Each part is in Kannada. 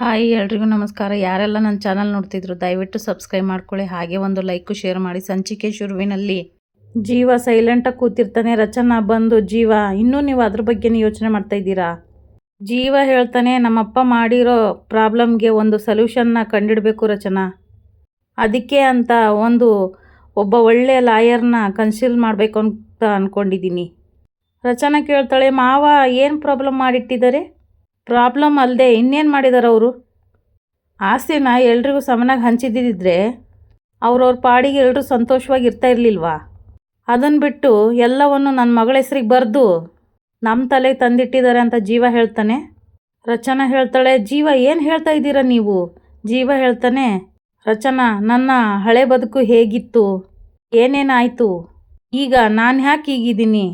ಹಾಯ್, ಎಲ್ರಿಗೂ ನಮಸ್ಕಾರ. ಯಾರೆಲ್ಲ ನನ್ನ ಚಾನಲ್ ನೋಡ್ತಿದ್ರು, ದಯವಿಟ್ಟು ಸಬ್ಸ್ಕ್ರೈಬ್ ಮಾಡ್ಕೊಳ್ಳಿ. ಹಾಗೆ ಒಂದು ಲೈಕು, ಶೇರ್ ಮಾಡಿ. ಸಂಚಿಕೆ ಶುರುವಿನಲ್ಲಿ. ಜೀವ ಸೈಲೆಂಟಾಗಿ ಕೂತಿರ್ತಾನೆ. ರಚನಾ ಬಂದು, ಜೀವ, ಇನ್ನೂ ನೀವು ಅದ್ರ ಬಗ್ಗೆನೇ ಯೋಚನೆ ಮಾಡ್ತಾ ಇದ್ದೀರಾ? ಜೀವ ಹೇಳ್ತಾನೆ, ನಮ್ಮಪ್ಪ ಮಾಡಿರೋ ಪ್ರಾಬ್ಲಮ್ಗೆ ಒಂದು ಸೊಲ್ಯೂಷನ್ನ ಕಂಡಿಡಬೇಕು ರಚನಾ. ಅದಕ್ಕೆ ಅಂತ ಒಂದು ಒಬ್ಬ ಒಳ್ಳೆಯ ಲಾಯರ್ನ ಕನ್ಸಿಲ್ ಮಾಡಬೇಕು ಅಂತ ಅಂದ್ಕೊಂಡಿದ್ದೀನಿ ರಚನಾ ಕೇಳ್ತಾಳೆ, ಮಾವ, ಏನು ಪ್ರಾಬ್ಲಮ್ ಮಾಡಿಟ್ಟಿದ್ದಾರೆ? ಪ್ರಾಬ್ಲಮ್ ಅಲ್ಲದೆ ಇನ್ನೇನು ಮಾಡಿದ್ದಾರೆ ಅವರು? ಆಸ್ತಿನ ಎಲ್ರಿಗೂ ಸಮನಾಗಿ ಹಂಚಿದ್ದಿದ್ದರೆ ಅವ್ರವ್ರ ಪಾಡಿಗೆ ಎಲ್ಲರೂ ಸಂತೋಷವಾಗಿ ಇರ್ತಾ ಇರಲಿಲ್ವಾ? ಅದನ್ನು ಬಿಟ್ಟು ಎಲ್ಲವನ್ನು ನನ್ನ ಮಗಳ ಹೆಸ್ರಿಗೆ ಬರೆದು ನಮ್ಮ ತಲೆಗೆ ತಂದಿಟ್ಟಿದ್ದಾರೆ ಅಂತ ಜೀವ ಹೇಳ್ತಾನೆ? ರಚನಾ ಹೇಳ್ತಾಳೆ, ಜೀವ ಏನು ಹೇಳ್ತಾ ಇದ್ದೀರಾ ನೀವು? ಜೀವ ಹೇಳ್ತಾನೆ, ರಚನಾ, ನನ್ನ ಹಳೆ ಬದುಕು ಹೇಗಿತ್ತು? ಏನೇನಾಯಿತು ಈಗ ನಾನು ಯಾಕೆ ಹೀಗಿದ್ದೀನಿ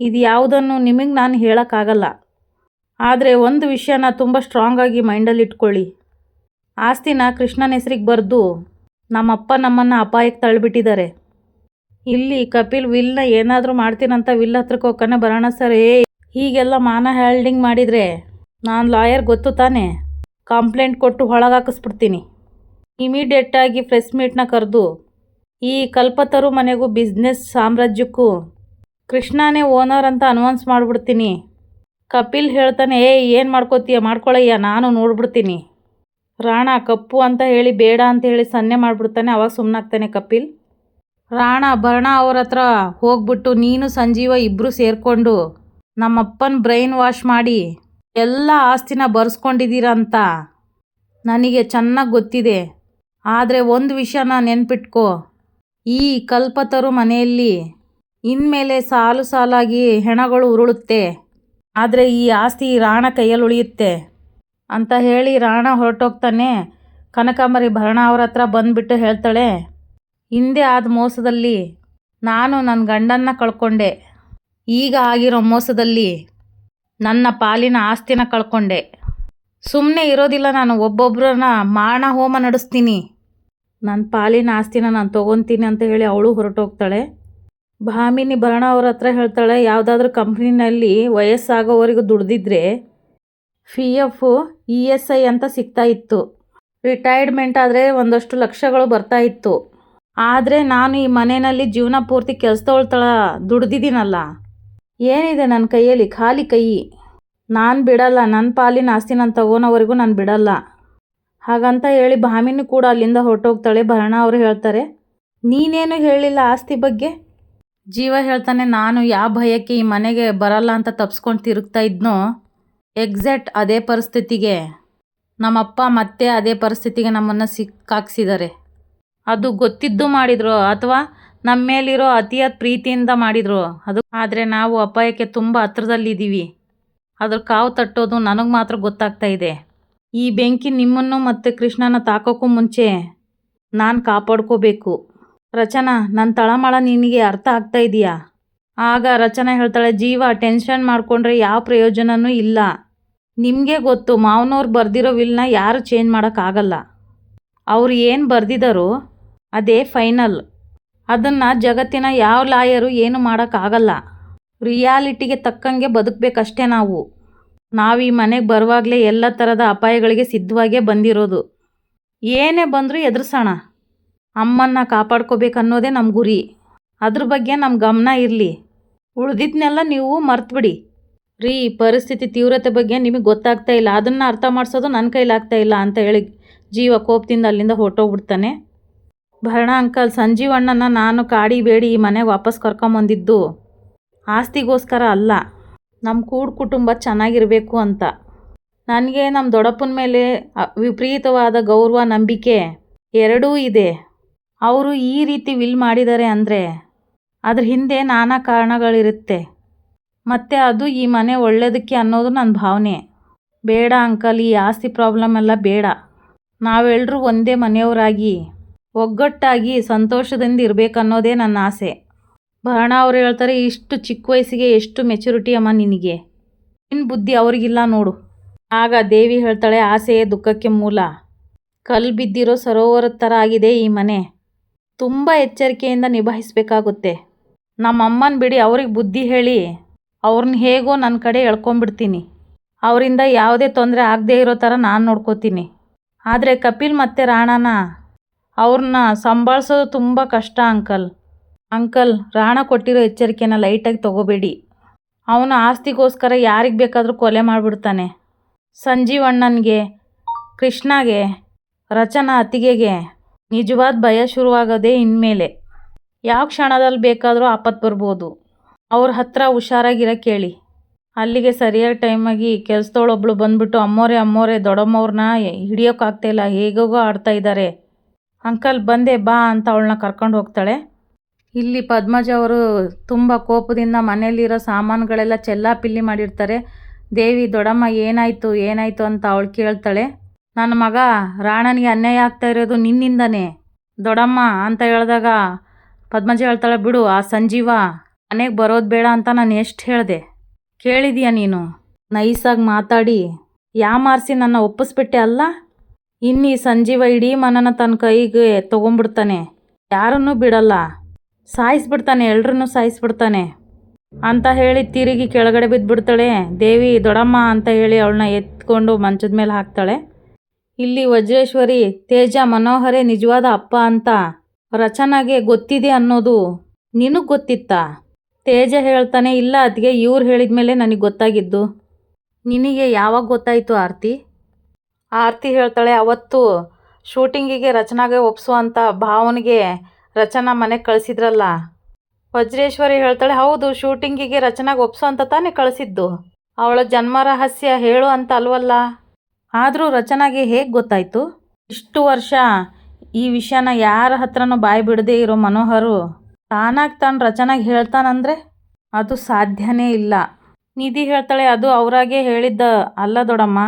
ಇದು ಯಾವುದನ್ನು ನಿಮಗೆ ನಾನು ಹೇಳೋಕ್ಕಾಗಲ್ಲ. ಆದರೆ ಒಂದು ವಿಷಯನ ತುಂಬ ಸ್ಟ್ರಾಂಗಾಗಿ ಮೈಂಡಲ್ಲಿ ಇಟ್ಕೊಳ್ಳಿ. ಆಸ್ತಿನ ಕೃಷ್ಣನ ಹೆಸರಿಗೆ ಬರೆದು ನಮ್ಮಪ್ಪ ನಮ್ಮನ್ನು ಅಪಾಯಕ್ಕೆ ತಳ್ಳಿಬಿಟ್ಟಿದ್ದಾರೆ ಇಲ್ಲಿ ಕಪಿಲ್ ವಿಲ್ನ ಏನಾದರೂ ಮಾಡ್ತೀನಂತ ವಿಲ್ ಹತ್ರಕ್ಕೆ ಹೋಗ್ಕನೆ ಬರೋಣ ಸರ್, ಏ, ಹೀಗೆಲ್ಲ ಮಾನ ಹ್ಯಾಲ್ಡಿಂಗ್ ಮಾಡಿದರೆ ನಾನು ಲಾಯರ್ ಗೊತ್ತು ತಾನೇ? ಕಂಪ್ಲೇಂಟ್ ಕೊಟ್ಟು ಒಳಗಾಕಿಸ್ಬಿಡ್ತೀನಿ ಇಮಿಡಿಯೇಟಾಗಿ ಪ್ರೆಸ್ ಮೀಟ್ನ ಕರೆದು ಈ ಕಲ್ಪತರು ಮನೆಗೂ ಬಿಸ್ನೆಸ್ ಸಾಮ್ರಾಜ್ಯಕ್ಕೂ ಕೃಷ್ಣನೇ ಓನರ್ ಅಂತ ಅನೌನ್ಸ್ ಮಾಡಿಬಿಡ್ತೀನಿ. ಕಪಿಲ್ ಹೇಳ್ತಾನೆ, ಏ, ಏನು ಮಾಡ್ಕೋತೀಯ? ಮಾಡ್ಕೊಳಯ್ಯ, ನಾನು ನೋಡ್ಬಿಡ್ತೀನಿ. ರಾಣ, ಕಪ್ಪು ಅಂತ ಹೇಳಿ ಬೇಡ ಅಂತ ಹೇಳಿ ಸನ್ನೆ ಮಾಡಿಬಿಡ್ತಾನೆ, ಅವಾಗ ಸುಮ್ಮನಾಗ್ತಾನೆ ಕಪಿಲ್. ರಾಣ, ಭರಣ ಅವ್ರ ಹತ್ರ ಹೋಗ್ಬಿಟ್ಟು ನೀನು, ಸಂಜೀವ ಇಬ್ಬರು ಸೇರಿಕೊಂಡು ನಮ್ಮಪ್ಪನ ಬ್ರೈನ್ ವಾಶ್ ಮಾಡಿ ಎಲ್ಲ ಆಸ್ತಿನ ಬರ್ಸ್ಕೊಂಡಿದ್ದೀರಂತ. ನನಗೆ ಚೆನ್ನಾಗಿ ಗೊತ್ತಿದೆ. ಆದರೆ ಒಂದು ವಿಷಯನ ನೆನ್ಪಿಟ್ಕೋ. ಈ ಕಲ್ಪತರು ಮನೆಯಲ್ಲಿ ಇನ್ಮೇಲೆ ಸಾಲು ಸಾಲಾಗಿ ಹೆಣಗಳು ಉರುಳುತ್ತೆ. ಆದರೆ ಈ ಆಸ್ತಿ ರಾಣ ಕೈಯಲ್ಲಿ ಉಳಿಯುತ್ತೆ ಅಂತ ಹೇಳಿ ರಾಣ ಹೊರಟೋಗ್ತಾನೆ. ಕನಕಾಂಬರಿ ಭರಣ ಅವ್ರ ಹತ್ರ ಬಂದುಬಿಟ್ಟು ಹೇಳ್ತಾಳೆ, ಹಿಂದೆ ಆದ ಮೋಸದಲ್ಲಿ ನಾನು ನನ್ನ ಗಂಡನ್ನ ಕಳ್ಕೊಂಡೆ. ಈಗ ಆಗಿರೋ ಮೋಸದಲ್ಲಿ ನನ್ನ ಪಾಲಿನ ಆಸ್ತಿನ ಕಳ್ಕೊಂಡೆ. ಸುಮ್ಮನೆ ಇರೋದಿಲ್ಲ ನಾನು ಒಬ್ಬೊಬ್ಬರನ್ನ ಮಾರಣ ಹೋಮ ನಡೆಸ್ತೀನಿ. ನನ್ನ ಪಾಲಿನ ಆಸ್ತಿನ ನಾನು ತೊಗೊತೀನಿ ಅಂತ ಹೇಳಿ ಅವಳು ಹೊರಟೋಗ್ತಾಳೆ. ಭಾಮಿನಿ ಭರಣ ಅವ್ರ ಹತ್ರ ಹೇಳ್ತಾಳೆ, ಯಾವುದಾದ್ರೂ ಕಂಪ್ನಿನಲ್ಲಿ ವಯಸ್ಸಾಗೋವರೆಗೂ ದುಡ್ದಿದ್ರೆ P F E S I ಅಂತ ಸಿಗ್ತಾ ಇತ್ತು. ರಿಟೈರ್ಡ್ಮೆಂಟ್ ಆದರೆ ಒಂದಷ್ಟು ಲಕ್ಷಗಳು ಬರ್ತಾ ಇತ್ತು. ಆದರೆ ನಾನು ಈ ಮನೆಯಲ್ಲಿ ಜೀವನ ಪೂರ್ತಿ ಕೆಲಸದವಳ ದುಡ್ದಿದ್ದೀನಲ್ಲ. ಏನಿದೆ ನನ್ನ ಕೈಯಲ್ಲಿ? ಖಾಲಿ ಕೈ. ನಾನು ಬಿಡಲ್ಲ ನನ್ನ ಪಾಲಿನ ಆಸ್ತಿ ನಾನು ತಗೋನವರೆಗೂ ನಾನು ಬಿಡಲ್ಲ. ಹಾಗಂತ ಹೇಳಿ ಭಾಮಿನಿ ಕೂಡ ಅಲ್ಲಿಂದ ಹೊರಟೋಗ್ತಾಳೆ. ಭರಣ ಅವರು ಹೇಳ್ತಾರೆ, ನೀನೇನು ಹೇಳಿಲ್ಲ ಆಸ್ತಿ ಬಗ್ಗೆ? ಜೀವ ಹೇಳ್ತಾನೆ, ನಾನು ಯಾವ ಭಯಕ್ಕೆ ಈ ಮನೆಗೆ ಬರಲ್ಲ ಅಂತ ತಪ್ಸ್ಕೊಂಡು ತಿರುಗ್ತಾ ಇದ್ನೋ? ಎಕ್ಸಾಕ್ಟ್ ಅದೇ ಪರಿಸ್ಥಿತಿಗೆ. ನಮ್ಮಪ್ಪ ಮತ್ತೆ ಅದೇ ಪರಿಸ್ಥಿತಿಗೆ ನಮ್ಮನ್ನು ಸಿಕ್ಕಾಕ್ಸಿದ್ದಾರೆ ಅದು ಗೊತ್ತಿದ್ದು ಮಾಡಿದ್ರು ಅಥವಾ ನಮ್ಮ ಮೇಲಿರೋ ಅತಿಯಾದ ಪ್ರೀತಿಯಿಂದ ಮಾಡಿದ್ರು. ಅದು ಆದರೆ ನಾವು ಅಪಾಯಕ್ಕೆ ತುಂಬ ಹತ್ರದಲ್ಲಿದ್ದೀವಿ. ಅದ್ರ ಕಾವು ತಟ್ಟೋದು ನನಗೆ ಮಾತ್ರ ಗೊತ್ತಾಗ್ತಾ ಇದೆ. ಈ ಬೆಂಕಿ ನಿಮ್ಮನ್ನು ಮತ್ತು ಕೃಷ್ಣನ ತಾಕೋಕ್ಕೂ ಮುಂಚೆ ನಾನು ಕಾಪಾಡ್ಕೋಬೇಕು. ರಚನಾ ನನ್ನ ತಳಮಳ ನಿನಗೆ ಅರ್ಥ ಆಗ್ತಾ ಇದೆಯಾ? ಆಗ ರಚನಾ ಹೇಳ್ತಾಳೆ, ಜೀವ, ಟೆನ್ಷನ್ ಮಾಡಿಕೊಂಡ್ರೆ ಯಾವ ಪ್ರಯೋಜನವೂ ಇಲ್ಲ. ನಿಮಗೆ ಗೊತ್ತು ಮಾವನವ್ರು ಬರೆದಿರೋ ವಿಲ್ನ ಯಾರು ಚೇಂಜ್ ಮಾಡೋಕ್ಕಾಗಲ್ಲ. ಅವ್ರು ಏನು ಬರೆದಿದ್ದಾರೋ ಅದೇ ಫೈನಲ್. ಅದನ್ನು ಜಗತ್ತಿನ ಯಾವ ಲಾಯರು ಏನು ಮಾಡೋಕ್ಕಾಗಲ್ಲ. ರಿಯಾಲಿಟಿಗೆ ತಕ್ಕಂಗೆ ಬದುಕಬೇಕಷ್ಟೇ ನಾವು. ನಾವು ಈ ಮನೆಗೆ ಬರುವಾಗಲೇ ಎಲ್ಲ ಥರದ ಅಪಾಯಗಳಿಗೆ ಸಿದ್ಧವಾಗೇ ಬಂದಿರೋದು. ಏನೇ ಬಂದರೂ ಎದುರಿಸೋಣ. ಅಮ್ಮನ್ನ ಕಾಪಾಡ್ಕೋಬೇಕನ್ನೋದೇ ನಮ್ಮ ಗುರಿ. ಅದ್ರ ಬಗ್ಗೆ ನಮ್ಮ ಗಮನ ಇರಲಿ. ಉಳ್ದಿದ್ನೆಲ್ಲ ನೀವು ಮರ್ತುಬಿಡಿ. ರೀ ಪರಿಸ್ಥಿತಿ ತೀವ್ರತೆ ಬಗ್ಗೆ ನಿಮಗೆ ಗೊತ್ತಾಗ್ತಾ ಇಲ್ಲ. ಅದನ್ನು ಅರ್ಥ ಮಾಡಿಸೋದು ನನ್ನ ಕೈಲಾಗ್ತಾ ಇಲ್ಲ ಅಂತ ಹೇಳಿ ಜೀವ ಕೋಪದಿಂದ ಅಲ್ಲಿಂದ ಹೊರಟೋಗ್ಬಿಡ್ತಾನೆ. ಭರಣ ಅಂಕಲ್ ಸಂಜೀವಣ್ಣನ ನಾನು ಕಾಡಿ ಬೇಡಿ ಈ ಮನೆಗೆ ವಾಪಸ್ ಕರ್ಕೊಂಬಂದಿದ್ದು ಆಸ್ತಿಗೋಸ್ಕರ ಅಲ್ಲ. ನಮ್ಮ ಕೂಡು ಕುಟುಂಬ ಚೆನ್ನಾಗಿರಬೇಕು ಅಂತ. ನನಗೆ ನಮ್ಮ ದೊಡ್ಡಪ್ಪನ ಮೇಲೆ ವಿಪರೀತವಾದ ಗೌರವ, ನಂಬಿಕೆ ಎರಡೂ ಇದೆ. ಅವರು ಈ ರೀತಿ ವಿಲ್ ಮಾಡಿದ್ದಾರೆ ಅಂದರೆ? ಅದ್ರ ಹಿಂದೆ ನಾನಾ ಕಾರಣಗಳಿರುತ್ತೆ. ಮತ್ತು ಅದು ಈ ಮನೆ ಒಳ್ಳೆಯದಕ್ಕೆ ಅನ್ನೋದು ನನ್ನ ಭಾವನೆ. ಬೇಡ ಅಂಕಲ್, ಈ ಆಸ್ತಿ ಪ್ರಾಬ್ಲಮ್ ಎಲ್ಲ ಬೇಡ. ನಾವೆಲ್ಲರೂ ಒಂದೇ ಮನೆಯವರಾಗಿ, ಒಗ್ಗಟ್ಟಾಗಿ, ಸಂತೋಷದಿಂದ ಇರಬೇಕನ್ನೋದೇ ನನ್ನ ಆಸೆ. ಭರಣ ಅವ್ರು ಹೇಳ್ತಾರೆ, ಇಷ್ಟು ಚಿಕ್ಕ ವಯಸ್ಸಿಗೆ ಎಷ್ಟು ಮೆಚುರಿಟಿ ಅಮ್ಮ ನಿನಗೆ. ನಿನ್ನ ಬುದ್ಧಿ ಅವ್ರಿಗಿಲ್ಲ ನೋಡು. ಆಗ ದೇವಿ ಹೇಳ್ತಾಳೆ, ಆಸೆಯೇ ದುಃಖಕ್ಕೆ ಮೂಲ. ಕಲ್ಲು ಬಿದ್ದಿರೋ ಸರೋವರದ ಥರ ಆಗಿದೆ ಈ ಮನೆ. ತುಂಬ ಎಚ್ಚರಿಕೆಯಿಂದ ನಿಭಾಯಿಸಬೇಕಾಗುತ್ತೆ. ನಮ್ಮಮ್ಮನ ಬಿಡಿ ಅವ್ರಿಗೆ ಬುದ್ಧಿ ಹೇಳಿ. ಅವ್ರನ್ನ ಹೇಗೋ ನನ್ನ ಕಡೆ ಎಳ್ಕೊಂಬಿಡ್ತೀನಿ ಅವರಿಂದ ಯಾವುದೇ ತೊಂದರೆ ಆಗದೇ ಇರೋ ಥರ ನಾನು ನೋಡ್ಕೋತೀನಿ. ಆದರೆ ಕಪಿಲ್ ಮತ್ತು ರಾಣನ ಅವ್ರನ್ನ ಸಂಭಾಳಿಸೋದು ತುಂಬ ಕಷ್ಟ ಅಂಕಲ್. ಅಂಕಲ್, ರಾಣ ಕೊಟ್ಟಿರೋ ಎಚ್ಚರಿಕೆನ ಲೈಟಾಗಿ ತಗೋಬೇಡಿ. ಅವನ ಆಸ್ತಿಗೋಸ್ಕರ ಯಾರಿಗೆ ಬೇಕಾದರೂ ಕೊಲೆ ಮಾಡಿಬಿಡ್ತಾನೆ. ಸಂಜೀವಣ್ಣನಿಗೆ, ಕೃಷ್ಣಗೆ, ರಚನಾ ಅತ್ತಿಗೆಗೆ. ನಿಜವಾದ ಭಯ ಶುರುವಾಗೋದೇ ಇನ್ಮೇಲೆ. ಯಾವ ಕ್ಷಣದಲ್ಲಿ ಬೇಕಾದರೂ ಆಪತ್ತು ಬರ್ಬೋದು. ಅವ್ರ ಹತ್ರ ಹುಷಾರಾಗಿರೋ ಕೇಳಿ. ಅಲ್ಲಿಗೆ ಸರಿಯಾದ ಟೈಮಾಗಿ ಕೆಲಸದೊಳೊಬ್ಳು ಬಂದ್ಬಿಟ್ಟು, ಅಮ್ಮೋರೆ ಅಮ್ಮೋರೆ ದೊಡ್ಡಮ್ಮವ್ರನ್ನ ಹಿಡಿಯೋಕ್ಕಾಗ್ತಾಯಿಲ್ಲ ಹೇಗೋಗೋ ಆಡ್ತಾ ಇದ್ದಾರೆ ಅಂಕಲ್ ಬಂದೆ, ಬಾ ಅಂತ ಅವಳನ್ನ ಕರ್ಕೊಂಡು ಹೋಗ್ತಾಳೆ. ಇಲ್ಲಿ ಪದ್ಮಜ ಅವರು ತುಂಬ ಕೋಪದಿಂದ ಮನೆಯಲ್ಲಿರೋ ಸಾಮಾನುಗಳೆಲ್ಲ ಚೆಲ್ಲಾಪಿಲ್ಲಿ ಮಾಡಿರ್ತಾರೆ. ದೇವಿ, ದೊಡಮ್ಮ, ಏನಾಯಿತು ಏನಾಯಿತು? ಅಂತ ಅವಳು ಕೇಳ್ತಾಳೆ. ನನ್ನ ಮಗ, ರಾಣನಿಗೆ ಅನ್ಯಾಯ ಆಗ್ತಾ ಇರೋದು ನಿನ್ನಿಂದನೇ. ದೊಡಮ್ಮ, ಅಂತ ಹೇಳಿದಾಗ ಪದ್ಮಜ ಹೇಳ್ತಾಳೆ, ಬಿಡು, ಆ ಸಂಜೀವ ಮನೆಗೆ ಬರೋದು ಬೇಡ ಅಂತ ನಾನು ಎಷ್ಟು ಹೇಳಿದೆ. ಕೇಳಿದೀಯ ನೀನು? ನೈಸಾಗಿ ಮಾತಾಡಿ. ಯಾಮಾರಿಸಿ ನನ್ನ ಒಪ್ಪಿಸ್ಬಿಟ್ಟೆ ಅಲ್ಲ? ಇನ್ನು ಈ ಸಂಜೀವ ಇಡೀ ಮನನ ತನ್ನ ಕೈಗೆ ತೊಗೊಂಬಿಡ್ತಾನೆ. ಯಾರನ್ನೂ ಬಿಡಲ್ಲ. ಸಾಯಿಸ್ಬಿಡ್ತಾನೆ, ಎಲ್ರನ್ನೂ ಸಾಯಿಸ್ಬಿಡ್ತಾನೆ. ಅಂತ ಹೇಳಿ ತಿರುಗಿ ಕೆಳಗಡೆ ಬಿದ್ದುಬಿಡ್ತಾಳೆ ದೇವಿ ದೊಡಮ್ಮ ಅಂತ ಹೇಳಿ ಅವಳನ್ನ ಎತ್ಕೊಂಡು ಮಂಚದ ಮೇಲೆ ಹಾಕ್ತಾಳೆ. ಇಲ್ಲಿ ವಜ್ರೇಶ್ವರಿ, ತೇಜ ಮನೋಹರೇ ನಿಜವಾದ ಅಪ್ಪ ಅಂತ ರಚನಾಗೆ ಗೊತ್ತಿದೆ ಅನ್ನೋದು ನಿನಗೆ ಗೊತ್ತಿತ್ತಾ? ತೇಜ ಹೇಳ್ತಾನೆ, ಇಲ್ಲ ಅದಕ್ಕೆ ಇವ್ರು ಹೇಳಿದ ಮೇಲೆ ನನಗೆ ಗೊತ್ತಾಗಿದ್ದು. ನಿನಗೆ ಯಾವಾಗ ಗೊತ್ತಾಯಿತು ಆರತಿ? ಆರತಿ ಹೇಳ್ತಾಳೆ, ಅವತ್ತು ಶೂಟಿಂಗಿಗೆ ರಚನಾಗೆ ಒಪ್ಸುವಂಥ ಭಾವನಿಗೆ ರಚನಾ ಮನೆಗೆ ಕಳಿಸಿದ್ರಲ್ಲ. ವಜ್ರೇಶ್ವರಿ ಹೇಳ್ತಾಳೆ, ಹೌದು, ಶೂಟಿಂಗಿಗೆ ರಚನಾಗೆ ಒಪ್ಸು ಅಂತ ತಾನೇ ಕಳಿಸಿದ್ದು. ಅವಳ ಜನ್ಮ ರಹಸ್ಯ ಹೇಳು ಅಂತ ಅಲ್ವಲ್ಲ? ಆದರೂ ರಚನಾಗೆ ಹೇಗೆ ಗೊತ್ತಾಯಿತು? ಇಷ್ಟು ವರ್ಷ ಈ ವಿಷಯನ ಯಾರ ಹತ್ರನೂ ಬಾಯಿ ಬಿಡದೇ ಇರೋ ಮನೋಹರು ತಾನಾಗಿ ತಾನು ರಚನಾಗೆ ಹೇಳ್ತಾನಂದ್ರೆ? ಅದು ಸಾಧ್ಯನೇ ಇಲ್ಲ. ನಿಧಿ ಹೇಳ್ತಾಳೆ, ಅದು ಅವರಾಗೆ ಹೇಳಿದ್ದ ಅಲ್ಲ ದೊಡಮ್ಮ.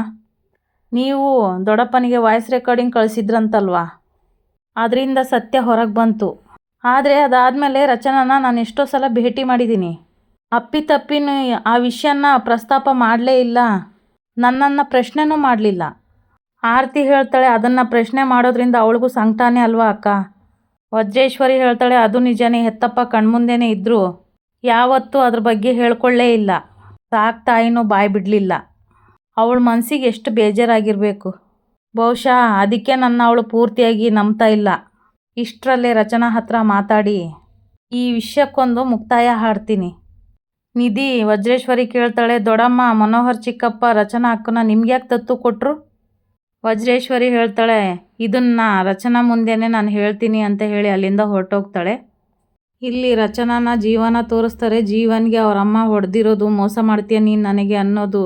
ನೀವು ದೊಡ್ಡಪ್ಪನಿಗೆ ವಾಯ್ಸ್ ರೆಕಾರ್ಡಿಂಗ್ ಕಳಿಸಿದ್ರಂತಲ್ವಾ? ಅದರಿಂದ ಸತ್ಯ ಹೊರಗೆ ಬಂತು. ಆದರೆ ಅದಾದಮೇಲೆ ರಚನಾನ ನಾನು ಎಷ್ಟೋ ಸಲ ಭೇಟಿ ಮಾಡಿದ್ದೀನಿ ಅಪ್ಪಿತಪ್ಪಿನ ಆ ವಿಷಯನ ಪ್ರಸ್ತಾಪ ಮಾಡಲೇ ಇಲ್ಲ. ನನ್ನನ್ನು ಪ್ರಶ್ನೆನೂ ಮಾಡಲಿಲ್ಲ. ಆರತಿ ಹೇಳ್ತಾಳೆ, ಅದನ್ನು ಪ್ರಶ್ನೆ ಮಾಡೋದ್ರಿಂದ ಅವಳಿಗೂ ಸಂಕಟನೇ ಅಲ್ವಾ ಅಕ್ಕ? ವಜ್ರೇಶ್ವರಿ ಹೇಳ್ತಾಳೆ, ಅದು ನಿಜನೇ, ಹೆತ್ತಪ್ಪ ಕಣ್ಮುಂದೆನೇ ಇದ್ದರೂ ಯಾವತ್ತೂ ಅದ್ರ ಬಗ್ಗೆ ಹೇಳ್ಕೊಳ್ಳೇ ಇಲ್ಲ. ಸಾಕ್ ತಾಯಿನೂ ಬಾಯಿ ಬಿಡಲಿಲ್ಲ. ಅವಳ ಮನಸ್ಸಿಗೆ ಎಷ್ಟು ಬೇಜಾರಾಗಿರಬೇಕು. ಬಹುಶಃ ಅದಕ್ಕೆ ನನ್ನ ಅವಳು ಪೂರ್ತಿಯಾಗಿ ನಂಬ್ತಾ ಇಲ್ಲ. ಇಷ್ಟರಲ್ಲೇ ರಚನಾ ಹತ್ರ ಮಾತಾಡಿ, ಈ ವಿಷಯಕ್ಕೊಂದು ಮುಕ್ತಾಯ ಹಾಡ್ತೀನಿ. ನಿಧಿ ವಜ್ರೇಶ್ವರಿ ಕೇಳ್ತಾಳೆ ದೊಡ್ಡಮ್ಮ ಮನೋಹರ್ ಚಿಕ್ಕಪ್ಪ ರಚನಾ ಅಕ್ಕನ ನಿಮ್ಗ್ಯಾಕೆ ತತ್ತು ಕೊಟ್ಟರು ವಜ್ರೇಶ್ವರಿ ಹೇಳ್ತಾಳೆ, ಇದನ್ನ ರಚನಾ ಮುಂದೆನೇ ನಾನು ಹೇಳ್ತೀನಿ ಅಂತ ಹೇಳಿ ಅಲ್ಲಿಂದ ಹೊರಟೋಗ್ತಾಳೆ. ಇಲ್ಲಿ ರಚನಾನ ಜೀವನ ತೋರಿಸ್ತಾರೆ. ಜೀವನ್ಗೆ ಅವ್ರ ಅಮ್ಮ ಹೊಡೆದಿರೋದು, ಮೋಸ ಮಾಡ್ತೀಯ ನೀನು ನನಗೆ ಅನ್ನೋದು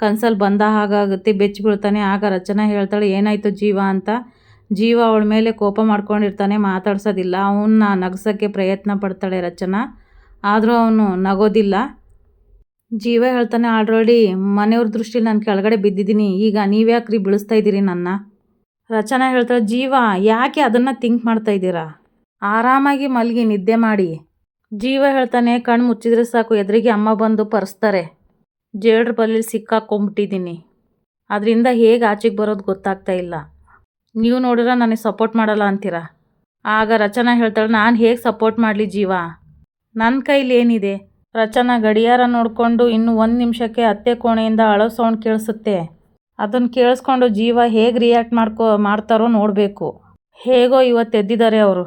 ಕನ್ಸಲ್ಲಿ ಬಂದ ಹಾಗಾಗುತ್ತೆ, ಬೆಚ್ಚಿ ಬೀಳ್ತಾನೆ. ಆಗ ರಚನಾ ಹೇಳ್ತಾಳೆ, ಏನಾಯಿತು ಜೀವ ಅಂತ? ಜೀವ ಅವಳ ಮೇಲೆ ಕೋಪ ಮಾಡ್ಕೊಂಡಿರ್ತಾನೆ, ಮಾತಾಡ್ಸೋದಿಲ್ಲ. ಅವನ್ನ ನಗ್ಸೋಕ್ಕೆ ಪ್ರಯತ್ನ ಪಡ್ತಾಳೆ ರಚನಾ. ಆದರೂ ಅವನು ನಗೋದಿಲ್ಲ. ಜೀವ ಹೇಳ್ತಾನೆ ಆಲ್ರೆಡಿ ಮನೆಯವ್ರ ದೃಷ್ಟಿಲಿ ನಾನು ಕೆಳಗಡೆ ಬಿದ್ದಿದ್ದೀನಿ. ಈಗ ನೀವ್ಯಾಕ್ರಿ ಬೀಳಿಸ್ತಾ ಇದ್ದೀರಿ ನನ್ನ? ರಚನಾ ಹೇಳ್ತಾಳೆ, ಜೀವ, ಯಾಕೆ ಅದನ್ನು ಥಿಂಕ್ ಮಾಡ್ತಾ ಇದ್ದೀರಾ? ಆರಾಮಾಗಿ ಮಲಗಿ ನಿದ್ದೆ ಮಾಡಿ. ಜೀವ ಹೇಳ್ತಾನೆ ಕಣ್ಣು ಮುಚ್ಚಿದ್ರೆ ಸಾಕು, ಎದುರಿಗೆ ಅಮ್ಮ ಬಂದು ಪರ್ಸ್ತಾರೆ. ಜೇಡ್ರ ಬಲ್ಲಿ ಸಿಕ್ಕಾಕೊಂಬಿಟ್ಟಿದ್ದೀನಿ. ಅದರಿಂದ ಹೇಗೆ ಆಚೆಗೆ ಬರೋದು ಗೊತ್ತಾಗ್ತಾ ಇಲ್ಲ. ನೀವು ನೋಡಿದ್ರೆ ನನಗೆ ಸಪೋರ್ಟ್ ಮಾಡಲ್ಲ ಅಂತೀರಾ? ಆಗ ರಚನಾ ಹೇಳ್ತಾಳೆ, ನಾನು ಹೇಗೆ ಸಪೋರ್ಟ್ ಮಾಡಲಿ ಜೀವ? ನನ್ನ ಕೈಲಿ ಏನಿದೆ? ರಚನಾ ಗಡಿಯಾರ ನೋಡಿಕೊಂಡು ಇನ್ನು ಒಂದು ನಿಮಿಷಕ್ಕೆ ಅತ್ತೆ ಕೋಣೆಯಿಂದ ಅಳೋ ಸೌಂಡ್ ಕೇಳಿಸುತ್ತೆ. ಅದನ್ನು ಕೇಳಿಸ್ಕೊಂಡು ಜೀವ ಹೇಗೆ ರಿಯಾಕ್ಟ್ ಮಾಡ್ಕೋ ಮಾಡ್ತಾರೋ ನೋಡಬೇಕು. ಹೇಗೋ ಇವತ್ತು ಎದ್ದಿದ್ದಾರೆ ಅವರು.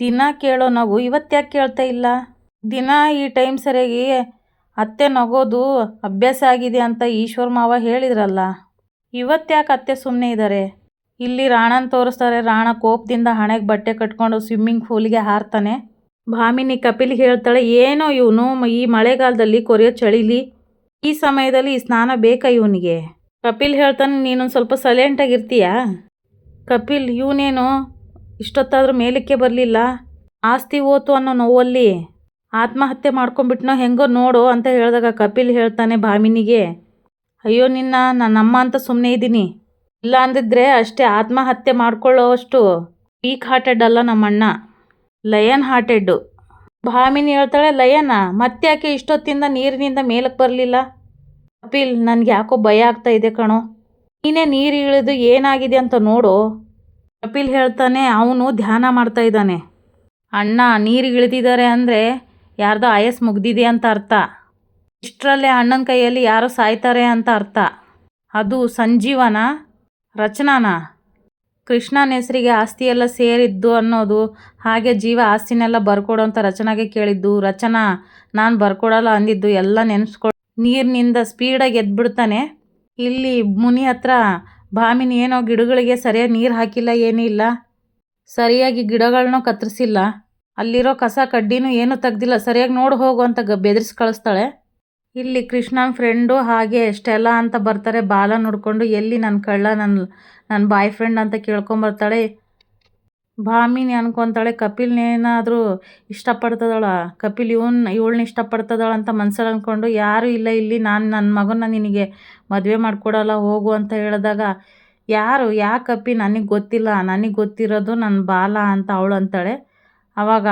ದಿನ ಕೇಳೋ ನಗು ಇವತ್ತು ಯಾಕೆ ಕೇಳ್ತಾ ಇಲ್ಲ? ದಿನ ಈ ಟೈಮ್ ಸರಿಯಾಗಿ ಅತ್ತೆ ನಗೋದು ಅಭ್ಯಾಸ ಆಗಿದೆ ಅಂತ ಈಶ್ವರ್ ಮಾವ ಹೇಳಿದ್ರಲ್ಲ. ಇವತ್ತ್ಯಾಕೆ ಅತ್ತೆ ಸುಮ್ಮನೆ ಇದ್ದಾರೆ ಇಲ್ಲಿ ರಾಣನ ತೋರಿಸ್ತಾರೆ, ರಾಣ ಕೋಪದಿಂದ ಹಣೆಗೆ ಬಟ್ಟೆ ಕಟ್ಕೊಂಡು ಸ್ವಿಮ್ಮಿಂಗ್ ಪೂಲಿಗೆ ಹಾರ್ತಾನೆ. ಭಾಮಿನಿ ಕಪಿಲ್ ಹೇಳ್ತಾಳೆ, ಏನೋ ಇವನು ಈ ಮಳೆಗಾಲದಲ್ಲಿ ಕೊರೆಯೋ ಚಳಿಲಿ? ಈ ಸಮಯದಲ್ಲಿ ಈ ಸ್ನಾನ ಬೇಕಾ ಇವನಿಗೆ? ಕಪಿಲ್ ಹೇಳ್ತಾನೆ, ನೀನೊಂದು ಸ್ವಲ್ಪ ಸೈಲೆಂಟಾಗಿರ್ತೀಯಾ ಕಪಿಲ್, ಇವನೇನು ಇಷ್ಟೊತ್ತಾದರೂ ಮೇಲಕ್ಕೆ ಬರಲಿಲ್ಲ? ಆಸ್ತಿ ಹೋತು ಅನ್ನೋ ನೋವಲ್ಲಿ? ಆತ್ಮಹತ್ಯೆ ಮಾಡ್ಕೊಂಬಿಟ್ನೋ ಹೆಂಗೋ ನೋಡು, ಅಂತ ಹೇಳಿದಾಗ ಕಪಿಲ್ ಹೇಳ್ತಾನೆ ಭಾಮಿನಿಗೆ, ಅಯ್ಯೋ ನಿನ್ನ ನನ್ನಮ್ಮ ಅಂತ ಸುಮ್ಮನೆ ಇದ್ದೀನಿ. ಇಲ್ಲ ಅಂದಿದ್ರೆ ಅಷ್ಟೇ ಆತ್ಮಹತ್ಯೆ ಮಾಡ್ಕೊಳ್ಳೋವಷ್ಟು ವೀಕ್ ಹಾರ್ಟೆಡ್ ಅಲ್ಲ ನಮ್ಮಣ್ಣ. ಲಯನ್ ಹಾರ್ಟೆಡ್ಡು ಭಾಮಿನಿ ಹೇಳ್ತಾಳೆ, ಲಯನ ಮತ್ತ್ಯಾಕೆ ಇಷ್ಟೊತ್ತಿಂದ ನೀರಿನಿಂದ ಮೇಲಕ್ಕೆ ಬರಲಿಲ್ಲ? ಕಪಿಲ್ ನನಗೆ ಯಾಕೋ ಭಯ ಆಗ್ತಾ ಇದೆ ಕಣೋ. ನೀನೇ ನೀರು ಇಳಿದು ಏನಾಗಿದೆ ಅಂತ ನೋಡು. ಕಪಿಲ್ ಹೇಳ್ತಾನೆ, ಅವನು ಧ್ಯಾನ ಮಾಡ್ತಾ ಇದ್ದಾನೆ. ಅಣ್ಣ ನೀರಿಗೆ ಇಳಿದಿದ್ದಾರೆ ಅಂದರೆ ಯಾರ್ದೋ ಆಯಸ್ ಮುಗ್ದಿದೆ ಅಂತ ಅರ್ಥ. ಇಷ್ಟರಲ್ಲೇ ಅಣ್ಣನ ಕೈಯಲ್ಲಿ ಯಾರೋ ಸಾಯ್ತಾರೆ ಅಂತ ಅರ್ಥ. ಅದು ಸಂಜೀವನ, ರಚನಾನ? ಕೃಷ್ಣನ ಹೆಸರಿಗೆ ಆಸ್ತಿ ಎಲ್ಲ ಸೇರಿದ್ದು ಅನ್ನೋದು, ಹಾಗೆ ಜೀವ ಆಸ್ತಿನೆಲ್ಲ ಬರ್ಕೊಡು ಅಂತ ರಚನಾಗೆ ಕೇಳಿದ್ದು. ರಚನಾ, ನಾನು ಬರ್ಕೊಡಲ್ಲ ಅಂದಿದ್ದು, ಎಲ್ಲ ನೆನೆಸ್ಕೊ ನೀರಿನಿಂದ ಸ್ಪೀಡಾಗಿ ಎದ್ಬಿಡ್ತಾನೆ. ಇಲ್ಲಿ ಮುನಿ ಹತ್ರ ಬಾಮಿನ ಏನೋ ಗಿಡಗಳಿಗೆ ಸರಿಯಾಗಿ ನೀರು ಹಾಕಿಲ್ಲ ಏನಿಲ್ಲ ಸರಿಯಾಗಿ ಗಿಡಗಳನ್ನೂ ಕತ್ತರಿಸಿಲ್ಲ ಅಲ್ಲಿರೋ ಕಸ ಕಡ್ಡಿನೂ ಏನೂ ತೆಗ್ದಿಲ್ಲ. ಸರಿಯಾಗಿ ನೋಡಿ ಹೋಗು ಅಂತ ಗ, ಬೆದರಿಸಿ ಕಳಿಸ್ತಾಳೆ. ಇಲ್ಲಿ ಕೃಷ್ಣನ ಫ್ರೆಂಡು ಹಾಗೆ ಸ್ಟೆಲ್ಲಾ ಅಂತ ಬರ್ತಾರೆ. ಬಾಲ ನೋಡಿಕೊಂಡು ಎಲ್ಲಿ ನನ್ನ ಕಳ್ಳ ನನ್ನ ನನ್ನ ಬಾಯ್ ಫ್ರೆಂಡ್ ಅಂತ ಕೇಳ್ಕೊಂಬರ್ತಾಳೆ ಭಾಮಿನಿ ಅನ್ಕೊತಾಳೆ ಕಪಿಲ್ನೇನಾದರೂ ಇಷ್ಟಪಡ್ತದಳ? ಕಪಿಲ್ ಇವನ್ ಇವಳನ್ನ ಇಷ್ಟಪಡ್ತದಳ ಅಂತ ಮನ್ಸಲ್ಲಿ ಅಂದ್ಕೊಂಡು ಯಾರೂ ಇಲ್ಲ ಇಲ್ಲಿ, ನಾನು ನನ್ನ ಮಗನ ನಿನಗೆ ಮದುವೆ ಮಾಡಿಕೊಡಲ್ಲ, ಹೋಗು ಅಂತ ಹೇಳಿದಾಗ, ಯಾರು? ಯಾಕೆ ಕಪಿ? ನನಗೆ ಗೊತ್ತಿಲ್ಲ. ನನಗೆ ಗೊತ್ತಿರೋದು ನನ್ನ ಬಾಲ ಅಂತ ಅವಳು ಅಂತಾಳೆ. ಆವಾಗ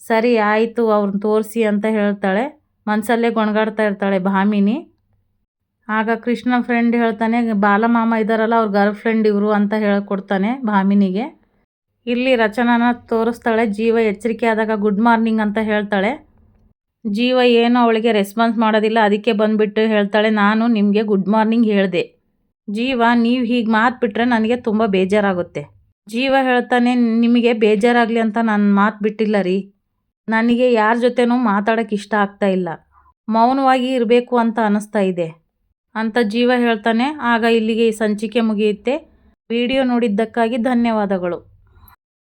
ಸರಿ, ಆಯಿತು ಅವ್ರನ್ನ ತೋರಿಸಿ ಅಂತ ಹೇಳ್ತಾಳೆ. ಮನಸಲ್ಲೇ ಗೊಣಗಾಡ್ತಾ ಇರ್ತಾಳೆ ಭಾಮಿನಿ. ಆಗ ಕೃಷ್ಣ ಫ್ರೆಂಡ್ ಹೇಳ್ತಾನೆ ಬಾಲಮಾಮ ಇದ್ದಾರಲ್ಲ ಅವ್ರ ಗರ್ಲ್ ಫ್ರೆಂಡ್ ಇವರು ಅಂತ ಹೇಳಿಕೊಡ್ತಾನೆ ಭಾಮಿನಿಗೆ. ಇಲ್ಲಿ ರಚನಾನ ತೋರಿಸ್ತಾಳೆ, ಜೀವ ಎಚ್ಚರಿಕೆ ಆದಾಗ ಗುಡ್ ಮಾರ್ನಿಂಗ್ ಅಂತ ಹೇಳ್ತಾಳೆ. ಜೀವ ಏನೋ ಅವಳಿಗೆ ರೆಸ್ಪಾನ್ಸ್ ಮಾಡೋದಿಲ್ಲ, ಅದಕ್ಕೆ ಬಂದುಬಿಟ್ಟು ಹೇಳ್ತಾಳೆ, ನಾನು ನಿಮಗೆ ಗುಡ್ ಮಾರ್ನಿಂಗ್ ಹೇಳಿದೆ. ಜೀವ, ನೀವು ಹೀಗೆ ಮಾತು ಬಿಟ್ಟರೆ ನನಗೆ ತುಂಬ ಬೇಜಾರಾಗುತ್ತೆ. ಜೀವ ಹೇಳ್ತಾನೆ, ನಿಮಗೆ ಬೇಜಾರಾಗಲಿ ಅಂತ ನಾನು ಮಾತು ಬಿಟ್ಟಿಲ್ಲ ರೀ. ನನಗೆ ಯಾರ ಜೊತೆನೂ ಮಾತಾಡೋಕೆ ಇಷ್ಟ ಆಗ್ತಾ ಇಲ್ಲ. ಮೌನವಾಗಿ ಇರಬೇಕು ಅಂತ ಅನಿಸ್ತಾ ಇದೆ. ಅಂತ ಜೀವ ಹೇಳ್ತಾನೆ. ಆಗ ಇಲ್ಲಿಗೆ ಈ ಸಂಚಿಕೆ ಮುಗಿಯುತ್ತೆ. ವಿಡಿಯೋ ನೋಡಿದ್ದಕ್ಕಾಗಿ ಧನ್ಯವಾದಗಳು.